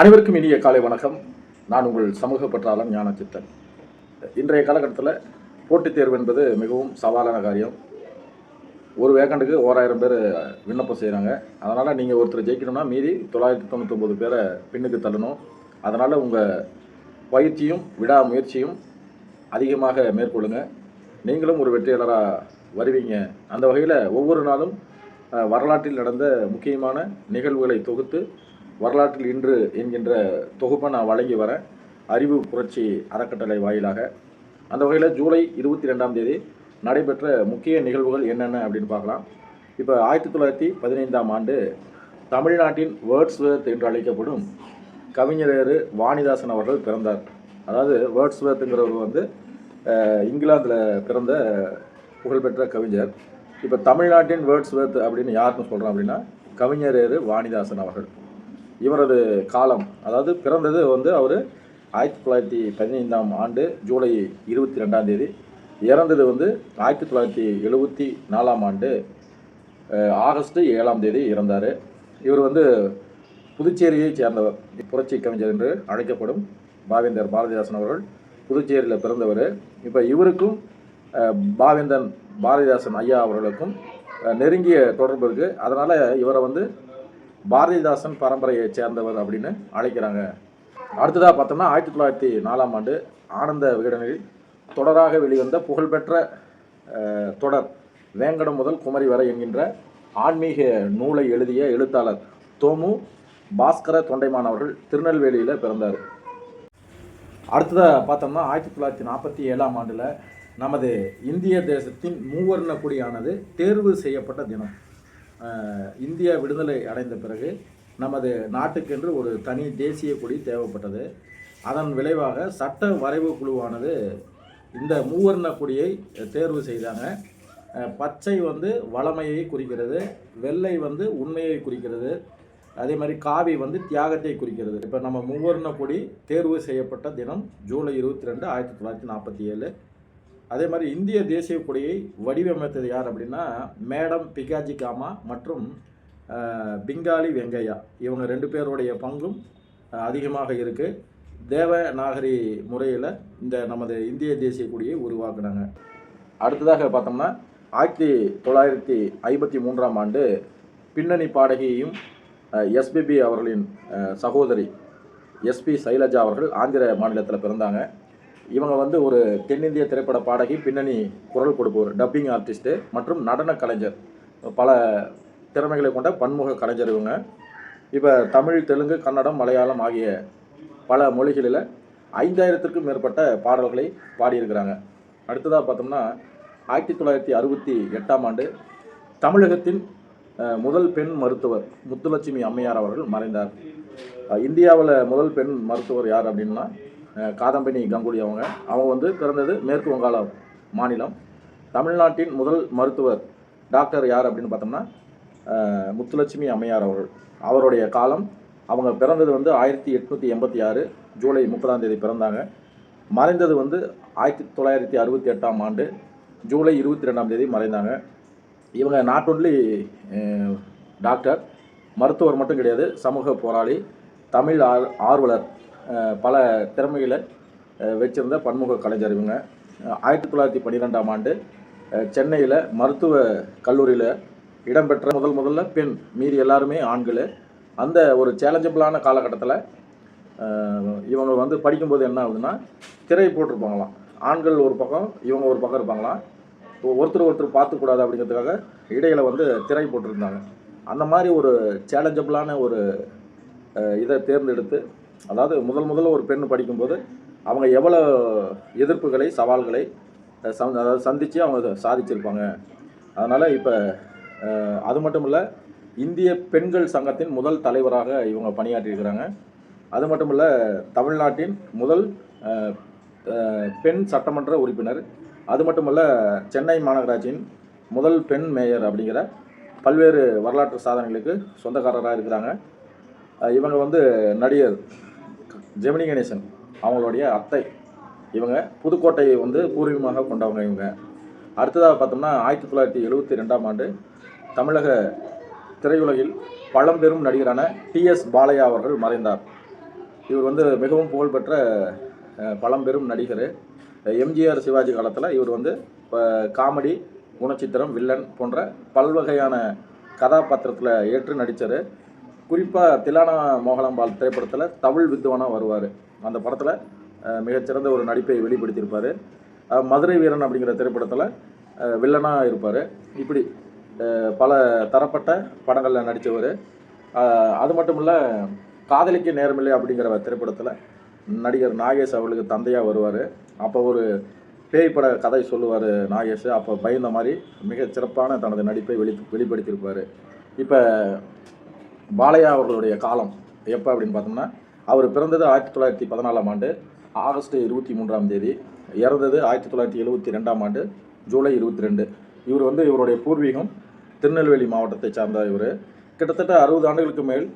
அனைவருக்கும் இனிய காலை வணக்கம். நான் உங்கள் சமூக பற்றாளன் ஞானச்சித்தன். இன்றைய காலகட்டத்தில் போட்டித் தேர்வு என்பது மிகவும் சவாலான காரியம். ஒரு வேக்கண்டுக்கு ஓராயிரம் பேர் விண்ணப்பம் செய்கிறாங்க அதனால் நீங்கள் ஒருத்தர் ஜெயிக்கணும்னா மீதி தொள்ளாயிரத்தி தொண்ணூத்தொம்பது பேரை பின்னுக்கு தள்ளணும். அதனால் உங்கள் பயிற்சியும் விடாமுயற்சியும் அதிகமாக மேற்கொள்ளுங்க. நீங்களும் ஒரு வெற்றியாளராக வருவீங்க. அந்த வகையில் ஒவ்வொரு நாளும் வரலாற்றில் நடந்த முக்கியமான நிகழ்வுகளை தொகுத்து வரலாற்றில் இன்று என்கின்ற தொகுப்பை நான் வழங்கி வரேன் அறிவு புரட்சி அறக்கட்டளை வாயிலாக அந்த வகையில் ஜூலை இருபத்தி ரெண்டாம் தேதி நடைபெற்ற முக்கிய நிகழ்வுகள் என்னென்ன அப்படின்னு பார்க்கலாம். இப்போ ஆயிரத்தி தொள்ளாயிரத்தி பதினைந்தாம் ஆண்டு தமிழ்நாட்டின் வேர்ட்ஸ்வேர்த் என்று அழைக்கப்படும் கவிஞர் வாணிதாசன் அவர்கள் பிறந்தார். அதாவது வேர்ட்ஸ்வேர்த்துங்கிறவர் வந்து இங்கிலாந்தில் பிறந்த புகழ்பெற்ற கவிஞர். இப்போ தமிழ்நாட்டின் வேர்ட்ஸ்வேர்த் அப்படின்னு யாருன்னு சொல்கிறோம் அப்படின்னா கவிஞர் வாணிதாசன் அவர்கள். இவரது காலம் அதாவது பிறந்தது வந்து அவர் ஆயிரத்தி தொள்ளாயிரத்தி பதினைந்தாம் ஆண்டு ஜூலை இருபத்தி ரெண்டாம் தேதி. இறந்தது வந்து ஆயிரத்தி தொள்ளாயிரத்தி எழுபத்தி நாலாம் ஆண்டு ஆகஸ்ட் ஏழாம் தேதி இறந்தார். இவர் வந்து புதுச்சேரியைச் சேர்ந்தவர் புரட்சி கவிஞர் என்று அழைக்கப்படும் பாவேந்தர் பாரதிதாசன் அவர்கள் புதுச்சேரியில் பிறந்தவர். இப்போ இவருக்கும் பாவேந்தன் பாரதிதாசன் ஐயா அவர்களுக்கும் நெருங்கிய தொடர்பு இருக்குது அதனால் இவரை வந்து பாரதிதாசன் பரம்பரையைச் சேர்ந்தவர் அப்படின்னு அழைக்கிறாங்க. அடுத்ததாக பார்த்தோம்னா ஆயிரத்தி தொள்ளாயிரத்தி நாலாம் ஆண்டு ஆனந்த விகடனில் தொடராக வெளிவந்த புகழ்பெற்ற தொடர் வேங்கடம் முதல் குமரி வரை என்கின்ற ஆன்மீக நூலை எழுதிய எழுத்தாளர் தோமு பாஸ்கர தொண்டைமான் அவர்கள் திருநெல்வேலியில் பிறந்தார். அடுத்ததாக பார்த்தோம்னா ஆயிரத்தி தொள்ளாயிரத்தி நாற்பத்தி ஏழாம் ஆண்டில் நமது இந்திய தேசத்தின் மூவர்ண கொடியானது தேர்வு செய்யப்பட்ட தினம். இந்தியா விடுதலை அடைந்த பிறகு நமது நாட்டுக்கென்று ஒரு தனி தேசிய கொடி தேவைப்பட்டது. அதன் விளைவாக சட்ட வரைவு குழுவானது இந்த மூவர்ண கொடியை தேர்வு செய்தாங்க. பச்சை வந்து வளமையை குறிக்கிறது வெள்ளை வந்து உண்மையை குறிக்கிறது அதே மாதிரி காவி வந்து தியாகத்தை குறிக்கிறது. இப்போ நம்ம மூவர்ண கொடி தேர்வு செய்யப்பட்ட தினம் ஜூலை இருபத்தி ரெண்டு ஆயிரத்தி தொள்ளாயிரத்தி நாற்பத்தி ஏழு. அதே மாதிரி இந்திய தேசிய கொடியை வடிவமைத்தது யார் அப்படின்னா மேடம் பிகாஜி காமா மற்றும் பிங்காலி வெங்கையா. இவங்க ரெண்டு பேருடைய பங்கும் அதிகமாக இருக்குது தேவ நாகரி முறையில் இந்த நமது இந்திய தேசிய கொடியை உருவாக்குனாங்க. அடுத்ததாக பார்த்தோம்னா ஆயிரத்தி தொள்ளாயிரத்தி ஐம்பத்தி மூன்றாம் ஆண்டு பின்னணி பாடகியையும் எஸ்பிபி அவர்களின் சகோதரி எஸ்பி சைலஜா அவர்கள் ஆந்திர மாநிலத்தில் பிறந்தாங்க. இவங்க வந்து ஒரு தென்னிந்திய திரைப்பட பாடகி பின்னணி குரல் கொடுப்பவர் டப்பிங் ஆர்டிஸ்ட்டு மற்றும் நடன கலைஞர். பல திறமைகளை கொண்ட பன்முக கலைஞர் இவங்க. இப்போ தமிழ் தெலுங்கு கன்னடம் மலையாளம் ஆகிய பல மொழிகளில் ஐந்தாயிரத்திற்கும் மேற்பட்ட பாடல்களை பாடியிருக்கிறாங்க. அடுத்ததாக பார்த்தோம்னா ஆயிரத்தி தொள்ளாயிரத்தி அறுபத்தி எட்டாம் ஆண்டு தமிழகத்தின் முதல் பெண் மருத்துவர் முத்துலட்சுமி அம்மையார் அவர்கள் மறைந்தார். இந்தியாவில் முதல் பெண் மருத்துவர் யார் அப்படின்னா காதம்பனி கங்குலி அவங்க அவங்க வந்து பிறந்தது மேற்கு வங்காள மாநிலம். தமிழ்நாட்டின் முதல் மருத்துவர் டாக்டர் யார் அப்படின்னு பார்த்தோம்னா முத்துலட்சுமி அம்மையார் அவர்கள். அவருடைய காலம் அவங்க பிறந்தது வந்து ஆயிரத்தி எட்நூற்றி எண்பத்தி ஆறு ஜூலை முப்பதாம் தேதி பிறந்தாங்க. மறைந்தது வந்து ஆயிரத்தி தொள்ளாயிரத்தி அறுபத்தி எட்டாம் ஆண்டு ஜூலை இருபத்தி ரெண்டாம் தேதி மறைந்தாங்க. இவங்க நாட் ஒன்லி டாக்டர் மருத்துவர் மட்டும் கிடையாது சமூக போராளி தமிழ் ஆர் ஆர்வலர். பல திறமைகளை வச்சிருந்த பன்முக கலைஞர் இவங்க ஆயிரத்தி தொள்ளாயிரத்தி பன்னிரெண்டாம் ஆண்டு சென்னையில் மருத்துவ கல்லூரியில் இடம்பெற்ற முதல் முதல்ல பெண் மீறி எல்லாருமே ஆண்கள். அந்த ஒரு சேலஞ்சபிளான காலகட்டத்தில் இவங்க வந்து படிக்கும்போது என்ன ஆகுதுன்னா திரை போட்டிருப்பாங்களாம். ஆண்கள் ஒரு பக்கம் இவங்க ஒரு பக்கம் இருப்பாங்களாம். ஒருத்தர் ஒருத்தர் பார்த்துக்கூடாது அப்படிங்கிறதுக்காக இடையில வந்து திரை போட்டிருந்தாங்க. அந்த மாதிரி ஒரு சேலஞ்சபிளான ஒரு இதை தேர்ந்தெடுத்து அதாவது முதல் முதல்ல ஒரு பெண் படிக்கும்போது அவங்க எவ்வளோ எதிர்ப்புகளை சவால்களை சந் அதாவது சந்தித்து அவங்க சாதிச்சிருப்பாங்க. அதனால் இப்போ அது மட்டும் இல்லை இந்திய பெண்கள் சங்கத்தின் முதல் தலைவராக இவங்க பணியாற்றியிருக்கிறாங்க அது மட்டும் இல்லை தமிழ்நாட்டின் முதல் பெண் சட்டமன்ற உறுப்பினர். அது மட்டும் இல்லை சென்னை மாநகராட்சியின் முதல் பெண் மேயர் அப்படிங்கிற பல்வேறு வரலாற்று சாதனைகளுக்கு சொந்தக்காரராக இருக்கிறாங்க. இவங்க வந்து நடிகர். ஜெமினி கணேசன் அவங்களுடைய அத்தை. இவங்க புதுக்கோட்டையை வந்து பூர்வீகமாக கொண்டவங்க இவங்க. அடுத்ததாக பார்த்தோம்னா ஆயிரத்தி தொள்ளாயிரத்தி எழுபத்தி ரெண்டாம் ஆண்டு தமிழக திரையுலகில் பழம்பெரும் நடிகரான டிஎஸ் பாலையா அவர்கள் மறைந்தார். இவர் வந்து மிகவும் புகழ்பெற்ற பழம்பெரும் நடிகர். எம்ஜிஆர் சிவாஜி காலத்தில் இவர் வந்து இப்போ காமெடி குணச்சித்திரம் வில்லன் போன்ற பல்வகையான கதாபாத்திரத்தில் ஏற்று நடித்தார் குறிப்பாக திலானா மோகனாம்பால் திரைப்படத்தில் தமிழ் வித்வானாக வருவார். அந்த படத்தில் மிகச்சிறந்த ஒரு நடிப்பை வெளிப்படுத்தியிருப்பார். மதுரை வீரன் அப்படிங்கிற திரைப்படத்தில் வில்லனாக இருப்பார். இப்படி பல தரப்பட்ட படங்களில் நடித்தவர் அது மட்டும் இல்லை காதலிக்க நேரமில்லை அப்படிங்கிற திரைப்படத்தில் நடிகர் நாகேஷ் அவர்களுக்கு தந்தையாக வருவார். அப்போ ஒரு பேய் பட கதை சொல்லுவார் நாகேஷ். அப்போ பயந்த மாதிரி மிகச்சிறப்பான தனது நடிப்பை வெளி வெளிப்படுத்தியிருப்பார். இப்போ பாலையா அவர்களுடைய காலம் எப்போ அப்படின்னு பார்த்தோம்னா அவர் பிறந்தது ஆயிரத்தி தொள்ளாயிரத்தி பதினாலாம் ஆண்டு ஆகஸ்ட் இருபத்தி மூன்றாம் தேதி இறந்தது ஆயிரத்தி தொள்ளாயிரத்தி எழுபத்தி ரெண்டாம் ஆண்டு ஜூலை இருபத்தி ரெண்டு. இவர் வந்து இவருடைய பூர்வீகம் திருநெல்வேலி மாவட்டத்தை சார்ந்த இவர். கிட்டத்தட்ட அறுபது ஆண்டுகளுக்கு மேல்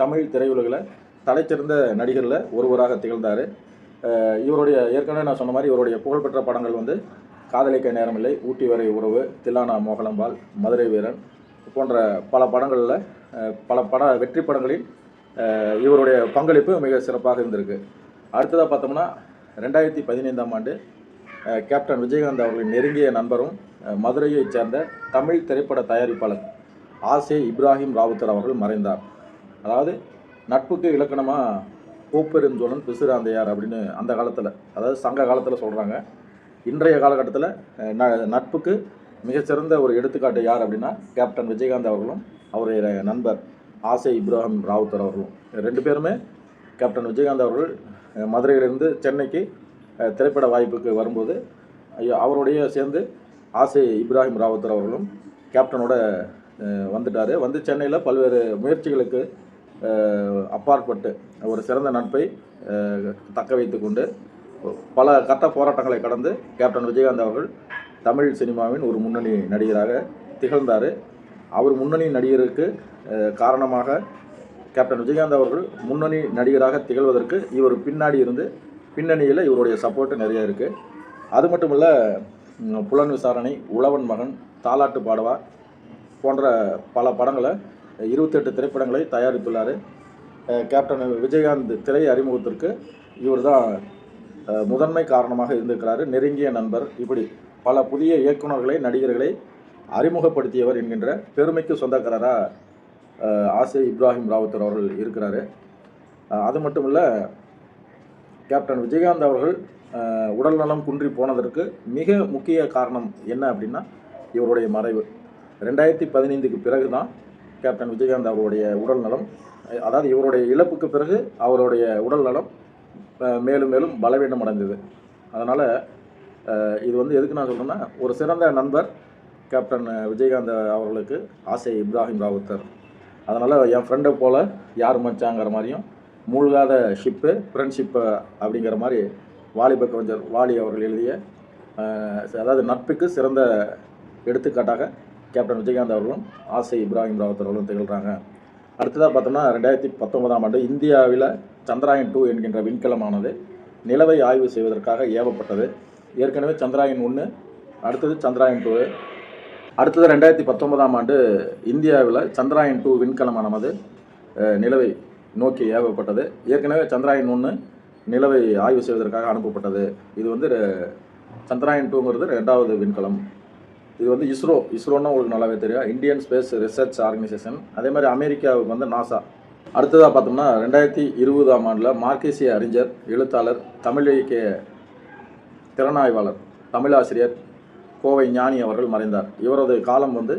தமிழ் திரையுலகில் தலைச்சிறந்த நடிகரில் ஒருவராக திகழ்ந்தார். இவருடைய ஏற்கனவே நான் சொன்ன மாதிரி இவருடைய புகழ்பெற்ற படங்கள் வந்து காதலிக்க நேரமில்லை ஊட்டி வரை உறவு தில்லானா மோகலம்பால் மதுரை வீரன் போன்ற பல படங்களில் பல பட வெற்றி படங்களில் இவருடைய பங்களிப்பு மிக சிறப்பாக இருந்திருக்கு. அடுத்ததாக பார்த்தோம்னா ரெண்டாயிரத்தி பதினைந்தாம் ஆண்டு கேப்டன் விஜயகாந்த் அவர்களின் நெருங்கிய நண்பரும் மதுரையைச் சேர்ந்த தமிழ் திரைப்பட தயாரிப்பாளர் ஆசே இப்ராஹிம் ராவுத்தர் அவர்கள் மறைந்தார். அதாவது நட்புக்கு இலக்கணமாக கோப்பெருஞ்சோழன் பிசுராந்தையார் அப்படின்னு அந்த காலத்தில் அதாவது சங்க காலத்தில் சொல்கிறாங்க இன்றைய காலகட்டத்தில் ந- நட்புக்கு மிகச்சிறந்த ஒரு எடுத்துக்காட்டு யார் அப்படின்னா கேப்டன் விஜயகாந்த் அவர்களும் அவருடைய நண்பர் ஆசை இப்ராஹிம் ராவுத்தர் அவர்களும். ரெண்டு பேருமே கேப்டன் விஜயகாந்த் அவர்கள் மதுரையிலிருந்து சென்னைக்கு திரைப்பட வாய்ப்புக்கு வரும்போது ஐயோ, அவருடைய சேர்ந்து ஆசை இப்ராஹிம் ராவுத்தர் அவர்களும் கேப்டனோட வந்துட்டார். வந்து சென்னையில் பல்வேறு முயற்சிகளுக்கு அப்பாற்பட்டு ஒரு சிறந்த நட்பை தக்க வைத்து கொண்டு பல கட்ட போராட்டங்களை கடந்து கேப்டன் விஜயகாந்த் அவர்கள் தமிழ் சினிமாவின் ஒரு முன்னணி நடிகராக திகழ்ந்தார். அவர் முன்னணி நடிகருக்கு காரணமாக கேப்டன் விஜயகாந்த் அவர்கள் முன்னணி நடிகராக திகழ்வதற்கு இவர் பின்னாடி இருந்து பின்னணியில் இவருடைய சப்போர்ட்டு நிறைய இருக்குது அது மட்டும் இல்லை புலன் விசாரணை உழவன் மகன் தாலாட்டு பாடவா போன்ற பல படங்களை இருபத்தெட்டு திரைப்படங்களை தயாரித்துள்ளார். கேப்டன் விஜயகாந்த் திரை அறிமுகத்திற்கு இவர் தான் முதன்மை காரணமாக இருந்திருக்கிறாரு. நெருங்கிய நண்பர். இப்படி பல புதிய இயக்குனர்களை நடிகர்களை அறிமுகப்படுத்தியவர் என்கின்ற பெருமைக்கு சொந்தக்காரராக ஆசை இப்ராஹிம் ராவுத்தர் அவர்கள் இருக்கிறார். அது மட்டும் இல்லை கேப்டன் விஜயகாந்த் அவர்கள் உடல் உடல்நலம் குன்றி போனதற்கு மிக முக்கிய காரணம் என்ன அப்படின்னா இவருடைய மறைவு. ரெண்டாயிரத்தி பதினைந்துக்கு பிறகு தான் கேப்டன் விஜயகாந்த் அவருடைய உடல்நலம் நலம் அதாவது இவருடைய இழப்புக்கு பிறகு அவருடைய உடல்நலம் நலம் மேலும் மேலும் பலவீனம் அடைந்தது அதனால் இது வந்து எதுக்கு நான் சொல்கிறேன்னா ஒரு சிறந்த நண்பர் கேப்டன் விஜயகாந்த் அவர்களுக்கு ஆசை இப்ராஹிம் ராவுத்தர். அதனால் என் ஃப்ரெண்டை போல் யார் மச்சாங்கிற மாதிரியும் மூழ்காத ஷிப்பு ஃப்ரெண்ட்ஷிப்பு அப்படிங்கிற மாதிரி வாலிப கவிஞர் வாலி அவர்கள் எழுதிய அதாவது நட்புக்கு சிறந்த எடுத்துக்காட்டாக கேப்டன் விஜயகாந்த் அவர்களும் ஆசை இப்ராஹிம் ராவத் அவர்களும் திகழ்கிறாங்க அடுத்ததாக பார்த்தோம்னா ரெண்டாயிரத்தி பத்தொன்பதாம் ஆண்டு இந்தியாவில் சந்திராயன் டூ என்கின்ற விண்கலமானது நிலவை ஆய்வு செய்வதற்காக ஏவப்பட்டது. ஏற்கனவே சந்திராயன் ஒன்று அடுத்தது சந்திராயன் டூ அடுத்தது ரெண்டாயிரத்தி பத்தொன்பதாம் ஆண்டு இந்தியாவில் சந்திராயன் டூ விண்கலமானது நிலவை நோக்கி ஏவப்பட்டது. ஏற்கனவே சந்திராயன் ஒன்று நிலவை ஆய்வு செய்வதற்காக அனுப்பப்பட்டது. இது வந்து சந்திராயன் டூங்கிறது ரெண்டாவது விண்கலம். இது வந்து இஸ்ரோ இஸ்ரோன்னா உங்களுக்கு நல்லாவே தெரியும். இந்தியன் ஸ்பேஸ் ரிசர்ச் ஆர்கனைசேஷன் அதே மாதிரி அமெரிக்காவுக்கு வந்து நாசா அடுத்ததாக பார்த்தோம்னா ரெண்டாயிரத்தி இருபதாம் ஆண்டில் மார்க்கேசிய அறிஞர் எழுத்தாளர் தமிழ் இலக்கிய திறனாய்வாளர் தமிழாசிரியர் கோவை ஞானி அவர்கள் மறைந்தார். இவரது காலம் வந்து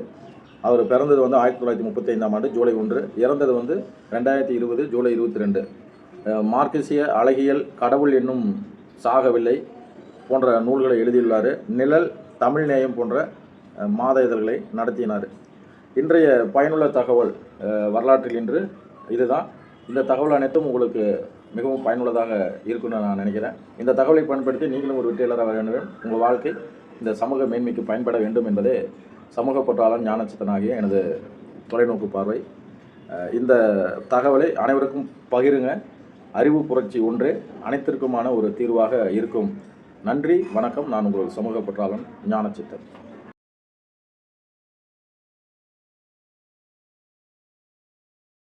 அவர் பிறந்தது வந்து ஆயிரத்தி தொள்ளாயிரத்தி முப்பத்தி ஐந்தாம் ஆண்டு ஜூலை ஒன்று இறந்தது வந்து ரெண்டாயிரத்தி இருபது ஜூலை இருபத்தி ரெண்டு. மார்க்சிய அழகியல் கடவுள் என்னும் சாகவில்லை போன்ற நூல்களை எழுதியுள்ளார். நிழல் தமிழ் நேயம் போன்ற மாத இதழ்களை நடத்தினார். இன்றைய பயனுள்ள தகவல் வரலாற்றில் இன்று இதுதான். இந்த தகவல் அனைத்தும் உங்களுக்கு மிகவும் பயனுள்ளதாக இருக்குன்னு நான் நினைக்கிறேன். இந்த தகவலை பயன்படுத்தி நீங்களும் ஒரு வெற்றியாளராக வேண்டும். உங்கள் வாழ்க்கை இந்த சமூக மேன்மைக்கு பயன்பட வேண்டும் என்பதே சமூக பொற்றாளன் ஞானச்சித்தனாகிய எனது தொலைநோக்கு பார்வை. இந்த தகவலை அனைவருக்கும் பகிருங்க. அறிவு புரட்சி ஒன்றே அனைத்திற்குமான ஒரு தீர்வாக இருக்கும். நன்றி வணக்கம். நான் உங்கள் சமூக பொற்றாளன் ஞானச்சித்தன்.